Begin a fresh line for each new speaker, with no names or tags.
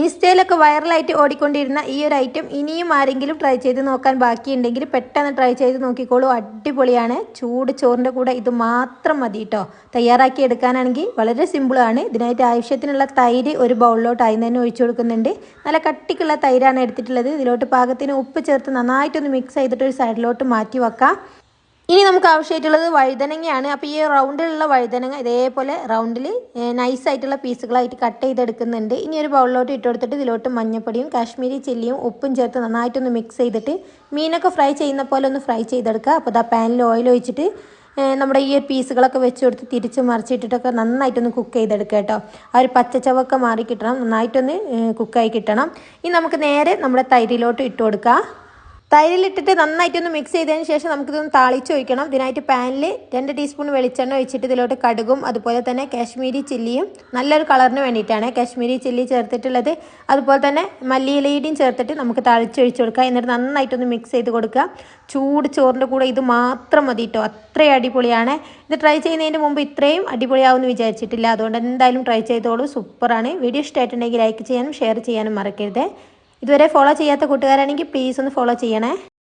ഇൻസ്റ്റയിലൊക്കെ വൈറലായിട്ട് ഓടിക്കൊണ്ടിരുന്ന ഈ ഒരു ഐറ്റം ഇനിയും ആരെങ്കിലും ട്രൈ ചെയ്ത് നോക്കാൻ ബാക്കിയുണ്ടെങ്കിൽ പെട്ടെന്ന് ട്രൈ ചെയ്ത് നോക്കിക്കോളൂ. അടിപൊളിയാണ്. ചൂട് ചോറിന്റെ കൂടെ ഇത് മാത്രം മതി കേട്ടോ തയ്യാറാക്കി എടുക്കാനാണെങ്കിൽ വളരെ സിമ്പിളാണ് ഇതിനായിട്ട് ആവശ്യത്തിനുള്ള തൈര് ഒരു ബൗളിലോട്ട് അതിന് തന്നെ ഒഴിച്ചു കൊടുക്കുന്നുണ്ട്. നല്ല കട്ടിക്കുള്ള തൈരാണ് എടുത്തിട്ടുള്ളത്. ഇതിലോട്ട് പാകത്തിന് ഉപ്പ് ചേർത്ത് നന്നായിട്ടൊന്ന് മിക്സ് ചെയ്തിട്ട് ഒരു സൈഡിലോട്ട് മാറ്റി വെക്കാം. ഇനി നമുക്ക് ആവശ്യമായിട്ടുള്ളത് വഴുതനങ്ങയാണ്. അപ്പോൾ ഈ റൗണ്ടിലുള്ള വഴുതനങ്ങ ഇതേപോലെ റൗണ്ടിൽ നൈസായിട്ടുള്ള പീസുകളായിട്ട് കട്ട് ചെയ്തെടുക്കുന്നുണ്ട്. ഇനി ഒരു ബൗളിലോട്ട് ഇട്ട് കൊടുത്തിട്ട് ഇതിലോട്ട് മഞ്ഞപ്പൊടിയും കാശ്മീരി ചില്ലിയും ഉപ്പും ചേർത്ത് നന്നായിട്ടൊന്ന് മിക്സ് ചെയ്തിട്ട് മീനൊക്കെ ഫ്രൈ ചെയ്യുന്ന പോലെ ഒന്ന് ഫ്രൈ ചെയ്തെടുക്കുക. അപ്പോൾ ഇതാ പാനിൽ ഓയിൽ ഒഴിച്ചിട്ട് നമ്മുടെ ഈ പീസുകളൊക്കെ വെച്ച് കൊടുത്ത് തിരിച്ച് മറിച്ചിട്ടിട്ടൊക്കെ നന്നായിട്ടൊന്ന് കുക്ക് ചെയ്തെടുക്കുക കേട്ടോ. ആ ഒരു പച്ചച്ചവൊക്കെ മാറി കിട്ടണം. നന്നായിട്ടൊന്ന് കുക്കായി കിട്ടണം. ഇനി നമുക്ക് നേരെ നമ്മുടെ തൈരിലോട്ട് ഇട്ട് കൊടുക്കുക തൈരിലിട്ടിട്ട് നന്നായിട്ടൊന്ന് മിക്സ് ചെയ്തതിന് ശേഷം നമുക്കിതൊന്ന് താളിച്ച് ഒഴിക്കണം. ഇതിനായിട്ട് പാനിൽ രണ്ട് ടീസ്പൂൺ വെളിച്ചെണ്ണ ഒഴിച്ചിട്ട് ഇതിലോട്ട് കടുകും അതുപോലെ തന്നെ കാശ്മീരി ചില്ലിയും നല്ലൊരു കളറിന് വേണ്ടിയിട്ടാണ്. കാശ്മീരി ചില്ലി ചേർത്തിട്ടുള്ളത്. അതുപോലെ തന്നെ മല്ലിയിലയുടെയും ചേർത്തിട്ട് നമുക്ക് താളിച്ചൊഴിച്ച് കൊടുക്കുക എന്നിട്ട് നന്നായിട്ടൊന്ന് മിക്സ് ചെയ്ത് കൊടുക്കുക. ചൂട് ചോറിന്റെ കൂടെ ഇത് മാത്രം മതി കേട്ടോ അത്രയും അടിപൊളിയാണ്. ഇത് ട്രൈ ചെയ്യുന്നതിന് മുമ്പ് ഇത്രയും അടിപൊളിയാവുമെന്ന് വിചാരിച്ചിട്ടില്ല. അതുകൊണ്ട് എന്തായാലും ട്രൈ ചെയ്തോളൂ. സൂപ്പറാണ്. വീഡിയോ ഇഷ്ടമായിട്ടുണ്ടെങ്കിൽ ലൈക്ക് ചെയ്യാനും ഷെയർ ചെയ്യാനും മറക്കരുത്. ഇതുവരെ ഫോളോ ചെയ്യാത്ത കൂട്ടുകാരാണെങ്കിൽ പ്ലീസ് ഒന്ന് ഫോളോ ചെയ്യണേ.